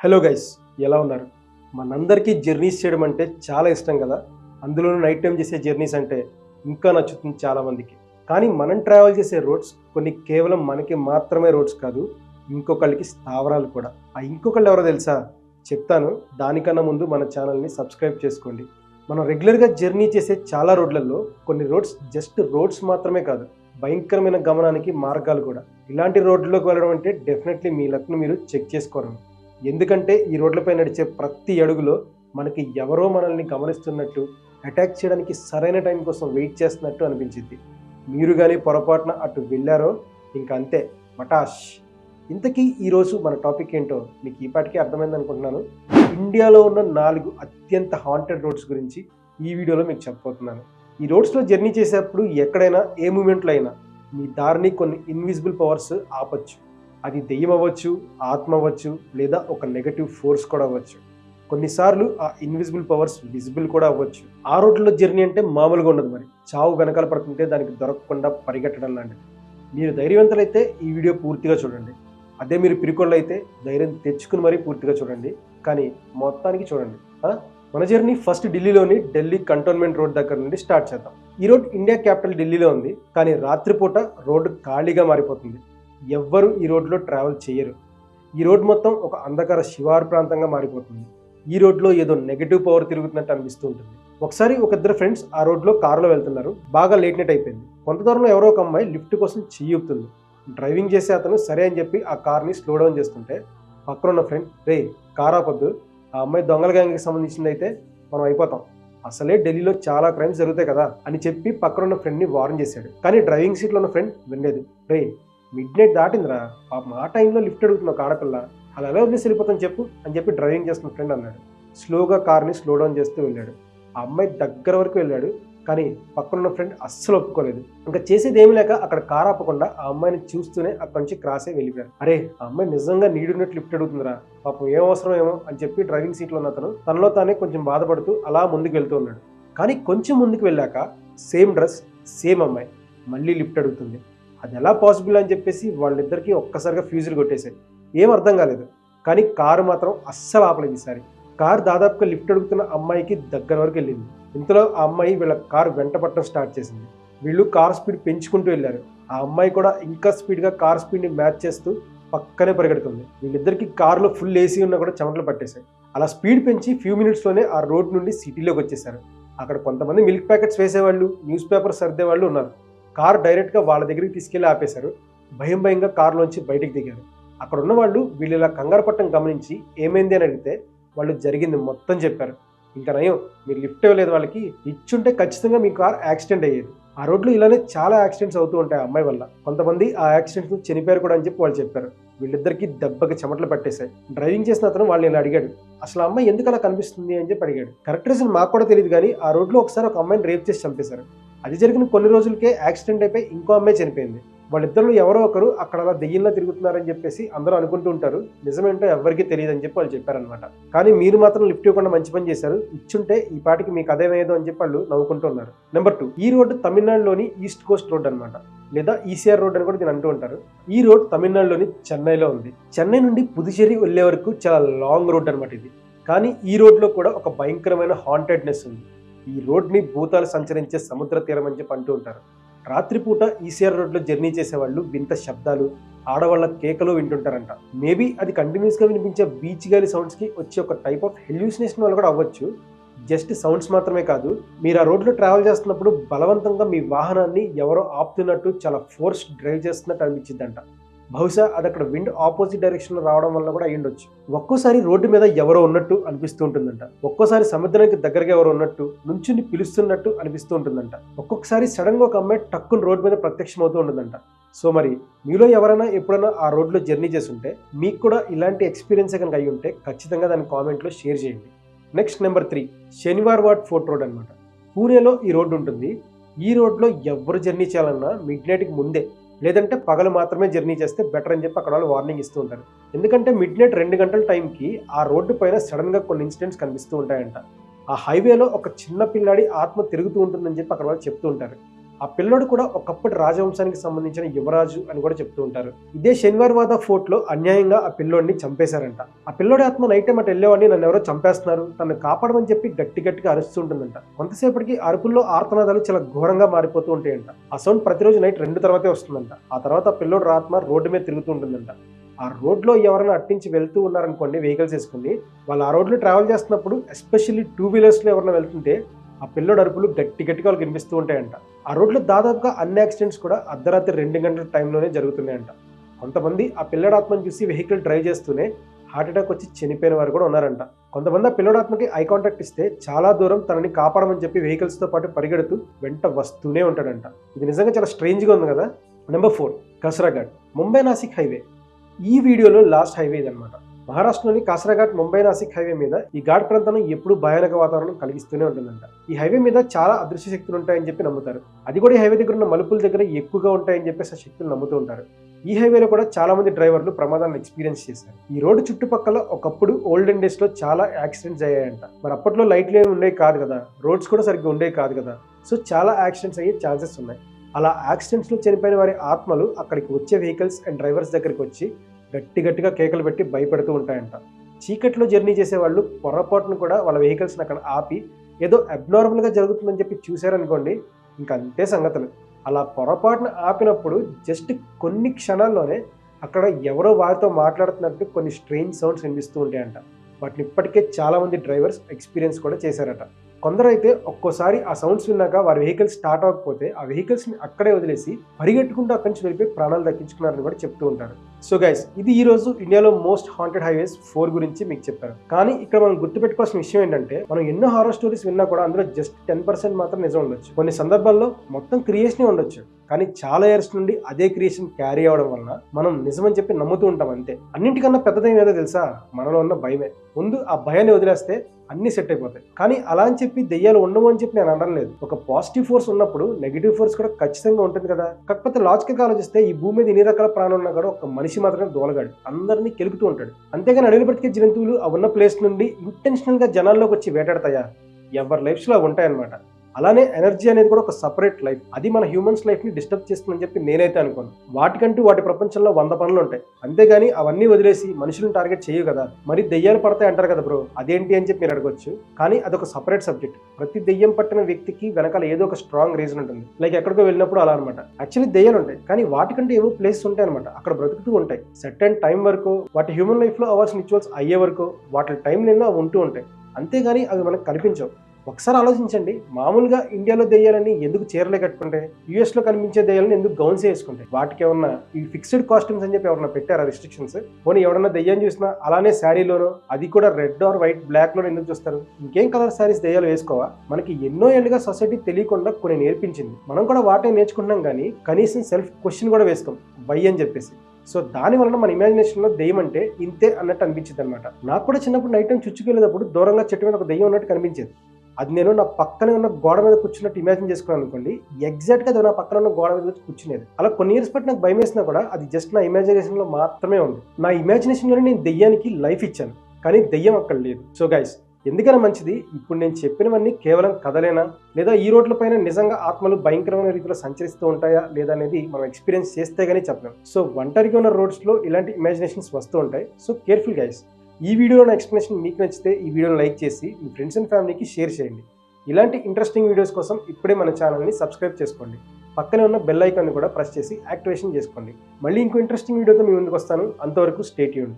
Hello guys ఎలా ఉన్నారు? మనందరికీ జర్నీస్ చేయడం అంటే చాలా ఇష్టం కదా? అందులోనూ నైట్ టైం చేసే జర్నీస్ అంటే ఇంకా నచ్చుతుంది చాలామందికి కానీ మనం ట్రావెల్ చేసే రోడ్స్ కొన్ని కేవలం మనకి మాత్రమే రోడ్స్ కాదు ఇంకొకళ్ళకి స్థావరాలు కూడా. ఆ ఇంకొకళ్ళు ఎవరో తెలుసా? చెప్తాను దానికన్నా ముందు మన ఛానల్ని సబ్స్క్రైబ్ చేసుకోండి. మనం రెగ్యులర్గా జర్నీ చేసే చాలా రోడ్లలో కొన్ని రోడ్స్ జస్ట్ రోడ్స్ మాత్రమే కాదు భయంకరమైన గమనానికి మార్గాలు కూడా. ఇలాంటి రోడ్లలోకి వెళ్ళడం అంటే డెఫినెట్లీ మీ లక్ను మీరు చెక్ చేసుకోవడం. ఎందుకంటే ఈ రోడ్లపై నడిచే ప్రతి అడుగులో మనకి ఎవరో మనల్ని గమనిస్తున్నట్టు అటాక్ చేయడానికి సరైన టైం కోసం వెయిట్ చేస్తున్నట్టు అనిపించింది. మీరు కానీ పొరపాటున అటు వెళ్ళారో ఇంకా అంతే. మటాష్! ఇంతకీ ఈరోజు మన టాపిక్ ఏంటో మీకు ఈపాటికే అర్థమైంది అనుకుంటున్నాను. ఇండియాలో ఉన్న నాలుగు అత్యంత హాంటెడ్ రోడ్స్ గురించి ఈ వీడియోలో మీకు చెప్పబోతున్నాను. ఈ రోడ్స్లో జర్నీ చేసేటప్పుడు ఎక్కడైనా ఏ మూమెంట్లో అయినా మీ దారిని కొన్ని ఇన్విజిబుల్ పవర్స్ ఆపచ్చు. అది దెయ్యం అవ్వచ్చు ఆత్మ అవ్వచ్చు లేదా ఒక నెగటివ్ ఫోర్స్ కూడా అవ్వచ్చు. కొన్నిసార్లు ఆ ఇన్విజిబుల్ పవర్స్ విజిబుల్ కూడా అవ్వచ్చు. ఆ రోడ్లో జర్నీ అంటే మామూలుగా ఉండదు మరి. చావు వెనకాల పడుతుంటే దానికి దొరకకుండా పరిగెట్టడం లాంటిది. మీరు ధైర్యవంతులైతే ఈ వీడియో పూర్తిగా చూడండి. అదే మీరు పిరికొళ్ళు అయితే ధైర్యం తెచ్చుకుని మరీ పూర్తిగా చూడండి. కానీ మొత్తానికి చూడండి. మన జర్నీ ఫస్ట్ ఢిల్లీలోని ఢిల్లీ కంటోన్మెంట్ రోడ్ దగ్గర నుండి స్టార్ట్ చేద్దాం. ఈ రోడ్ ఇండియా క్యాపిటల్ ఢిల్లీలో ఉంది. కానీ రాత్రిపూట రోడ్డు ఖాళీగా మారిపోతుంది. ఎవ్వరు ఈ రోడ్లో ట్రావెల్ చేయరు. ఈ రోడ్ మొత్తం ఒక అంధకార శివారు ప్రాంతంగా మారిపోతుంది. ఈ రోడ్లో ఏదో నెగటివ్ పవర్ తిరుగుతున్నట్టు అనిపిస్తూ ఉంటుంది. ఒకసారి ఒక ఇద్దరు ఫ్రెండ్స్ ఆ రోడ్లో కారులో వెళ్తున్నారు. బాగా లేట్ నైట్ అయిపోయింది. కొంత దూరంలో ఎవరో ఒక అమ్మాయి లిఫ్ట్ కోసం చెయ్యుపుతుంది డ్రైవింగ్ చేసే అతను సరే అని చెప్పి ఆ కార్ని స్లో డౌన్ చేస్తుంటే పక్కన ఉన్న ఫ్రెండ్ రే కార్ ఆపొద్దు. ఆ అమ్మాయి దొంగల గ్యాంగ్కి సంబంధించింది అయితే మనం అయిపోతాం. అసలే ఢిల్లీలో చాలా క్రైమ్స్ జరుగుతాయి కదా అని చెప్పి పక్కన ఉన్న ఫ్రెండ్ని వార్న్ చేశాడు. కానీ డ్రైవింగ్ సీట్లో ఉన్న ఫ్రెండ్ వినలేదు. రే మిడ్ నైట్ దాటిందిరా. పాపం ఆ టైంలో లిఫ్ట్ అడుగుతున్నావు ఆడపిల్ల అలా ఎలా వదిలేసి వెళ్ళిపోతాను చెప్పు అని చెప్పి డ్రైవింగ్ చేస్తున్న ఫ్రెండ్ అన్నాడు. స్లోగా కార్ని స్లో డౌన్ చేస్తూ వెళ్ళాడు. ఆ అమ్మాయి దగ్గర వరకు వెళ్ళాడు కానీ పక్కనున్న ఫ్రెండ్ అస్సలు ఒప్పుకోలేదు. ఇంకా చేసేది ఏమీ లేక అక్కడ కార్ ఆపకుండా ఆ అమ్మాయిని చూస్తూనే అక్కడి నుంచి క్రాస్ అయి వెళ్ళిపోయారు అరే ఆ అమ్మాయి నిజంగా నీడున్నట్టు లిఫ్ట్ అడుగుతుందిరా. పాపం ఏం అవసరం ఏమో అని చెప్పి డ్రైవింగ్ సీట్లో ఉన్న అతను తనలో తానే కొంచెం బాధపడుతూ అలా ముందుకు వెళ్తూ ఉన్నాడు. కానీ కొంచెం ముందుకు వెళ్ళాక సేమ్ డ్రెస్ సేమ్ అమ్మాయి మళ్ళీ లిఫ్ట్ అడుగుతుంది. అది ఎలా పాసిబుల్ అని చెప్పేసి వాళ్ళిద్దరికీ ఒక్కసారిగా ఫ్యూజులు కొట్టేశాయి ఏం అర్థం కాలేదు. కానీ కారు మాత్రం అస్సలు ఆపలేదు ఈసారి కారు దాదాపుగా లిఫ్ట్ అడుగుతున్న అమ్మాయికి దగ్గర వరకు వెళ్ళింది. ఇంతలో ఆ అమ్మాయి వీళ్ళ కారు వెంట పట్టడం స్టార్ట్ చేసింది. వీళ్ళు కార్ స్పీడ్ పెంచుకుంటూ వెళ్ళారు. ఆ అమ్మాయి కూడా ఇంకా స్పీడ్గా కార్ స్పీడ్ని మ్యాచ్ చేస్తూ పక్కనే పరిగెడుతుంది. వీళ్ళిద్దరికి కారులో ఫుల్ ఏసీ ఉన్నా కూడా చెమటలు పట్టేశాయి. అలా స్పీడ్ పెంచి ఫ్యూ మినిట్స్లోనే ఆ రోడ్ నుండి సిటీలోకి వచ్చేసారు అక్కడ కొంతమంది మిల్క్ ప్యాకెట్స్ వేసేవాళ్ళు న్యూస్ పేపర్ సర్దేవాళ్ళు ఉన్నారు. కార్ డైరెక్ట్గా వాళ్ళ దగ్గరికి తీసుకెళ్ళి ఆపేశారు. భయం భయంగా కారులోంచి బయటికి దిగారు. అక్కడ ఉన్న వాళ్ళు వీళ్ళు ఇలా కంగారు పట్టం గమనించి ఏమైంది అని అడిగితే వాళ్ళు జరిగింది మొత్తం చెప్పారు. ఇంకా నయం మీరు లిఫ్ట్ ఇవ్వలేదు వాళ్ళకి. ఇచ్చుంటే ఖచ్చితంగా మీ కార్ యాక్సిడెంట్ అయ్యేది. ఆ రోడ్లో ఇలానే చాలా యాక్సిడెంట్స్ అవుతూ ఉంటాయి ఆ అమ్మాయి వల్ల. కొంతమంది ఆ యాక్సిడెంట్స్ చనిపోయారు కూడా అని చెప్పి వాళ్ళు చెప్పారు. వీళ్ళిద్దరికి దెబ్బకి చెమటలు పట్టేశాయి. డ్రైవింగ్ చేసిన అతను వాళ్ళని ఇలా అడిగాడు. అసలు అమ్మాయి ఎందుకు అలా కనిపిస్తుంది? అని చెప్పి అడిగాడు. కరెక్ట్ రీజన్ మాకు కూడా తెలియదు కానీ ఆ రోడ్లో ఒకసారి ఒక అమ్మాయిని రేప్ చేసి చంపేశారు. అది జరిగిన కొన్ని రోజులకే యాక్సిడెంట్ అయిపోయి ఇంకో అమ్మాయి చనిపోయింది. వాళ్ళిద్దరు ఎవరో ఒకరు అక్కడ అలా దెయ్యంలో తిరుగుతున్నారని చెప్పేసి అందరూ అనుకుంటూ ఉంటారు. నిజమేంటో ఎవరికీ తెలియదు అని చెప్పి వాళ్ళు చెప్పారనమాట కానీ మీరు మాత్రం లిఫ్ట్ ఇవ్వకుండా మంచి పని చేశారు. ఇచ్చుంటే ఈ పాటికి మీకు అదేమేదో అని చెప్పి వాళ్ళు నవ్వుకుంటూ ఉన్నారు. నెంబర్ టూ ఈ రోడ్డు తమిళనాడులోని ఈస్ట్ కోస్ట్ రోడ్ అనమాట లేదా ఈసీఆర్ రోడ్ అని కూడా దీని అంటూ ఉంటారు. ఈ రోడ్ తమిళనాడులోని చెన్నైలో ఉంది. చెన్నై నుండి పుదుచేరి వెళ్ళే వరకు చాలా లాంగ్ రోడ్ అనమాట ఇది. కానీ ఈ రోడ్లో కూడా ఒక భయంకరమైన హాంటెడ్నెస్ ఉంది. ఈ రోడ్ని భూతాలు సంచరించే సముద్ర తీరం అని చెప్పి అంటూ ఉంటారు. రాత్రిపూట ఈసీఆర్ రోడ్లో జర్నీ చేసేవాళ్ళు వింత శబ్దాలు ఆడవాళ్ళ కేకలు వింటుంటారంట. మేబీ అది కంటిన్యూస్గా వినిపించే బీచ్ గాలి సౌండ్స్కి వచ్చే ఒక టైప్ ఆఫ్ హెల్యూసినేషన్ వల్ల కూడా అవ్వచ్చు. జస్ట్ సౌండ్స్ మాత్రమే కాదు మీరు ఆ రోడ్లో ట్రావెల్ చేస్తున్నప్పుడు బలవంతంగా మీ వాహనాన్ని ఎవరో ఆపుతున్నట్టు చాలా ఫోర్స్ డ్రైవ్ చేస్తున్నట్టు అనిపించిందంట బహుశా అది అక్కడ విండ్ ఆపోజిట్ డైరెక్షన్లో రావడం వల్ల కూడా అయ్యుండొచ్చు. ఒక్కోసారి రోడ్డు మీద ఎవరో ఉన్నట్టు అనిపిస్తూ ఉంటుందంట ఒక్కోసారి సముద్రానికి దగ్గరగా ఎవరో ఉన్నట్టు నుంచుని పిలుస్తున్నట్టు అనిపిస్తూ ఉంటుందంట ఒక్కొక్కసారి సడన్గా ఒక అమ్మాయి టక్కున రోడ్డు మీద ప్రత్యక్షమవుతూ ఉంటుందంట. సో మరి మీలో ఎవరైనా ఎప్పుడైనా ఆ రోడ్లో జర్నీ చేస్తుంటే మీకు కూడా ఇలాంటి ఎక్స్పీరియన్స్ కనుక అయి ఉంటే ఖచ్చితంగా దాని కామెంట్లో షేర్ చేయండి. నెక్స్ట్ నెంబర్ త్రీ శనివార్ వాడ్ ఫోర్ట్ రోడ్ అనమాట పూణేలో ఈ రోడ్డు ఉంటుంది. ఈ రోడ్లో ఎవరు జర్నీ చేయాలన్నా మిడ్ నైట్కి ముందే లేదంటే పగలు మాత్రమే జర్నీ చేస్తే బెటర్ అని చెప్పి అక్కడ వాళ్ళు వార్నింగ్ ఇస్తూ ఉంటారు. ఎందుకంటే మిడ్ నైట్ రెండు గంటల టైంకి ఆ రోడ్డు పైన సడన్గా కొన్ని ఇన్సిడెంట్స్ కనిపిస్తూ ఉంటాయంట. ఆ హైవేలో ఒక చిన్న పిల్లాడి ఆత్మ తిరుగుతూ ఉంటుందని చెప్పి అక్కడ వాళ్ళు చెప్తూ ఉంటారు. ఆ పిల్లోడు కూడా ఒకప్పటి రాజవంశానికి సంబంధించిన యువరాజు అని కూడా చెప్తూ ఉంటారు. ఇదే శనివారవాద ఫోర్ట్లో అన్యాయంగా ఆ పిల్లోడిని చంపేశారంట. ఆ పిల్లోడి ఆత్మ నైట్ టైం అటు వెళ్ళేవాడిని నన్ను ఎవరో చంపేస్తున్నారు తను కాపాడమని చెప్పి గట్టి గట్టిగా అరుస్తుంటుందంట. కొంతసేపటికి అరుపుల్లో ఆర్తనాదాలు చాలా ఘోరంగా మారిపోతూ ఉంటాయంట. ఆ సౌండ్ ప్రతిరోజు నైట్ రెండు తర్వాతే వస్తుందంట. ఆ తర్వాత ఆ పిల్లోడు ఆత్మ రోడ్డు మీద తిరుగుతూ ఉంటుందంట. ఆ రోడ్లో ఎవరైనా అట్టించి వెళ్తూ ఉన్నారనుకోండి వెహికల్స్ వేసుకుని వాళ్ళు ఆ రోడ్లో ట్రావెల్ చేస్తున్నప్పుడు ఎస్పెషల్లీ టూ వీలర్స్లో ఎవరైనా వెళ్తుంటే ఆ పిల్లోడు అరుపులు గట్టి గట్టిగా వాళ్ళకి వినిపిస్తూ ఉంటాయంట. ఆ రోడ్లో దాదాపుగా అన్ని యాక్సిడెంట్స్ కూడా అర్ధరాత్రి రెండు గంటల టైంలోనే జరుగుతున్నాయంట. కొంతమంది ఆ పిల్లడాత్మను చూసి వెహికల్ డ్రైవ్ చేస్తూనే హార్ట్ అటాక్ వచ్చి చనిపోయిన వారు కూడా ఉన్నారంట. కొంతమంది ఆ పిల్లడాత్మకి ఐ కాంటాక్ట్ ఇస్తే చాలా దూరం తనని కాపాడమని చెప్పి వెహికల్స్తో పాటు పరిగెడుతూ వెంట వస్తూనే ఉంటాడంట. ఇది నిజంగా చాలా స్ట్రేంజ్గా ఉంది కదా? Number four Kasaraghat Mumbai Nashik highway. ఈ వీడియోలో లాస్ట్ హైవే ఇదనమాట మహారాష్ట్రలోని కాసరఘాట్ ముంబై నాసిక్ హైవే మీద ఈ ఘాట్ ప్రాంతం ఎప్పుడు భయానక వాతావరణం కలిగిస్తూనే ఉంటుందంట. ఈ హైవే మీద చాలా అదృశ్య శక్తులు ఉంటాయని చెప్పి నమ్ముతారు. అది కూడా ఈ హైవే దగ్గర ఉన్న మలుపుల దగ్గర ఎక్కువగా ఉంటాయని చెప్పేసి ఆ శక్తులు నమ్ముతూ ఉంటారు. ఈ హైవేలో కూడా చాలా మంది డ్రైవర్లు ప్రమాదాన్ని ఎక్స్పీరియన్స్ చేశారు. ఈ రోడ్డు చుట్టుపక్కల ఒకప్పుడు ఓల్డెన్ డేస్లో చాలా యాక్సిడెంట్స్ అయ్యాయంట. మరి అప్పట్లో లైట్లు ఏమి ఉండేవి కాదు కదా. రోడ్స్ కూడా సరిగ్గా ఉండేవి కాదు కదా. సో చాలా యాక్సిడెంట్స్ అయ్యే ఛాన్సెస్ ఉన్నాయి. అలా యాక్సిడెంట్స్లో చనిపోయిన వారి ఆత్మలు అక్కడికి వచ్చే వెహికల్స్ అండ్ డ్రైవర్స్ దగ్గరికి వచ్చి గట్టి గట్టిగా కేకలు పెట్టి భయపెడుతూ ఉంటాయంట. చీకట్లో జర్నీ చేసే వాళ్ళు పొరపాటును కూడా వాళ్ళ వెహికల్స్ని అక్కడ ఆపి ఏదో అబ్నార్మల్గా జరుగుతుందని చెప్పి చూశారనుకోండి ఇంకా అంతే సంగతులు. అలా పొరపాటున ఆపినప్పుడు జస్ట్ కొన్ని క్షణాల్లోనే అక్కడ ఎవరో వారితో మాట్లాడుతున్నట్టు కొన్ని స్ట్రెయిన్ సౌండ్స్ వినిపిస్తూ ఉంటాయంట. వాటిని ఇప్పటికే చాలామంది డ్రైవర్స్ ఎక్స్పీరియన్స్ కూడా చేశారట. కొందరైతే ఒక్కోసారి ఆ సౌండ్స్ విన్నాక వారి వెహికల్స్ స్టార్ట్ అవ్వకపోతే ఆ వెహికల్స్ని అక్కడే వదిలేసి పరిగెట్టుకుంటూ అక్కడి నుంచి వెళ్ళిపోయి ప్రాణాలు దక్కించుకున్నారని కూడా చెప్తూ ఉంటారు. సో గైస్ ఇది ఈ రోజు ఇండియాలో మోస్ట్ హాంటెడ్ హైవేస్ ఫోర్ గురించి మీకు చెప్పాను కానీ ఇక్కడ మనం గుర్తుపెట్టుకోవాల్సిన విషయం ఏంటంటే మనం ఎన్నో హారర్ స్టోరీస్ విన్నా కూడా అందులో జస్ట్ టెన్ పర్సెంట్ మాత్రం నిజం ఉండొచ్చు. కొన్ని సందర్భాల్లో మొత్తం క్రియేషనే ఉండొచ్చు. కానీ చాలా ఇయర్స్ నుండి అదే క్రియేషన్ క్యారీ అవడం వలన మనం నిజమని చెప్పి నమ్ముతూ ఉంటాం అంతే. అన్నింటికన్నా పెద్దదేం ఏదో తెలుసా? మనలో ఉన్న భయమే. ముందు ఆ భయాన్ని వదిలేస్తే అన్ని సెట్ అయిపోతాయి. కానీ అలా అని చెప్పి దెయ్యాలు ఉండవు అని చెప్పి నేను అనలేదు ఒక పాజిటివ్ ఫోర్స్ ఉన్నప్పుడు నెగిటివ్ ఫోర్స్ కూడా ఖచ్చితంగా ఉంటుంది కదా. కాకపోతే లాజికల్గా ఆలోచిస్తే ఈ భూమి మీద ఎన్ని రకాల ప్రాణం ఉన్నా కూడా ఒక మనిషి మాత్రమే దోలగాడు. అందరినీ కెలుకుతూ ఉంటాడు. అంతేగాని అడవి బ్రతికే జంతువులు ఆ ఉన్న ప్లేస్ నుండి ఇంటెన్షనల్గా జనాల్లోకి వచ్చి వేటాడతాయా? ఎవరి లైఫ్స్లో ఉంటాయన్నమాట. అలానే ఎనర్జీ అనేది కూడా ఒక సపరేట్ లైఫ్. అది మన హ్యూమన్స్ లైఫ్ని డిస్టర్బ్ చేస్తుందని చెప్పి నేనైతే అనుకోను. వాటికంటూ వాటి ప్రపంచంలో వంద పనులు ఉంటాయి. అంతేగాని అవన్నీ వదిలేసి మనుషులను టార్గెట్ చేయవు కదా. మరి దెయ్యాలు పడతాయి అంటారు కదా బ్రో. అదేంటి అని చెప్పి మీరు అడగొచ్చు. కానీ అదొక సపరేట్ సబ్జెక్ట్. ప్రతి దెయ్యం పట్టిన వ్యక్తికి వెనకాల ఏదో ఒక స్ట్రాంగ్ రీజన్ ఉంటుంది. లైక్ ఎక్కడికో వెళ్ళినప్పుడు అలా అనమాట యాక్చువల్లీ దెయ్యాలు ఉంటాయి. కానీ వాటికంటే ఏవో ప్లేసెస్ ఉంటాయి అనమాట అక్కడ బ్రతుకుతూ ఉంటాయి. సెట్ అండ్ టైం వరకు వాటి హ్యూమన్ లైఫ్లో అవర్స్ రిచువల్స్ అయ్యే వరకు వాటి టైం లేనో అవి ఉంటూ ఉంటాయి. అంతేగాని అవి మనకు కనిపించవు ఒకసారి ఆలోచించండి. మామూలుగా ఇండియాలో దెయ్యాలని ఎందుకు చీరలే కట్టుకుంటే యూఎస్లో కనిపించే దెయ్యాలని ఎందుకు గౌన్స్ వేసుకుంటే వాటికి ఏమన్నా ఈ ఫిక్స్డ్ కాస్ట్యూమ్స్ అని చెప్పి ఎవరన్నా పెట్టారా రిస్ట్రిక్షన్స్ పోనీ ఎవరన్నా దెయ్యం చూసినా అలానే శారీలోనో అది కూడా రెడ్ ఆర్ వైట్ బ్లాక్లో ఎందుకు చూస్తారు? ఇంకేం కలర్ శారీస్ దెయ్యాలు వేసుకోవా? మనకి ఎన్నో ఏళ్ళుగా సొసైటీ తెలియకుండా కొన్ని నేర్పించింది. మనం కూడా వాటే నేర్చుకుంటున్నాం కానీ కనీసం సెల్ఫ్ క్వశ్చన్ కూడా వేసుకోం. వై అని చెప్పేసి. సో దాని వలన మన ఇమాజినేషన్లో దెయ్యం అంటే ఇంతే అన్నట్టు అనిపించింది అనమాట నాకు కూడా చిన్నప్పుడు నైట్ టైం చుచ్చుకెళ్ళేటప్పుడు దూరంగా చెట్టు మీద ఒక దెయ్యం ఉన్నట్టు కనిపించేది. అది నేను నా పక్కనే ఉన్న గోడ మీద కూర్చున్నట్టు ఇమాజిన్ చేసుకున్నాను అనుకోండి ఎగ్జాక్ట్గా అది నా పక్కన ఉన్న గోడ మీద కూర్చునేది. అలా కొన్ని ఇయర్స్ బట్టి నాకు భయం వేసినా కూడా అది జస్ట్ నా ఇమాజినేషన్లో మాత్రమే ఉంది. నా ఇమాజినేషన్లోనే నేను దెయ్యానికి లైఫ్ ఇచ్చాను కానీ దెయ్యం అక్కడ లేదు. సో గైస్ ఎందుకైనా మంచిది ఇప్పుడు నేను చెప్పినవన్నీ కేవలం కథలేనా? లేదా ఈ రోడ్ల పైన నిజంగా ఆత్మలు భయంకరమైన రీతిలో సంచరిస్తూ ఉంటాయా? లేదా అనేది మనం ఎక్స్పీరియన్స్ చేస్తే గానీ చెప్పలేం. సో ఒంటరిగా ఉన్న రోడ్స్లో ఇలాంటి ఇమాజినేషన్స్ వస్తూ ఉంటాయి. సో కేర్ఫుల్ గైస్ ఈ వీడియోలో ఎక్స్ప్లెనేషన్ మీకు నచ్చితే ఈ వీడియోని లైక్ చేసి మీ ఫ్రెండ్స్ అండ్ ఫ్యామిలీకి షేర్ చేయండి. ఇలాంటి ఇంట్రెస్టింగ్ వీడియోస్ కోసం ఇప్పుడే మన ఛానల్ని సబ్స్క్రైబ్ చేసుకోండి. పక్కనే ఉన్న బెల్ ఐకాన్ని కూడా ప్రెస్ చేసి యాక్టివేషన్ చేసుకోండి. మళ్ళీ ఇంకో ఇంట్రెస్టింగ్ వీడియోతో మీ ముందుకు వస్తాను. అంతవరకు స్టేట్ యూన్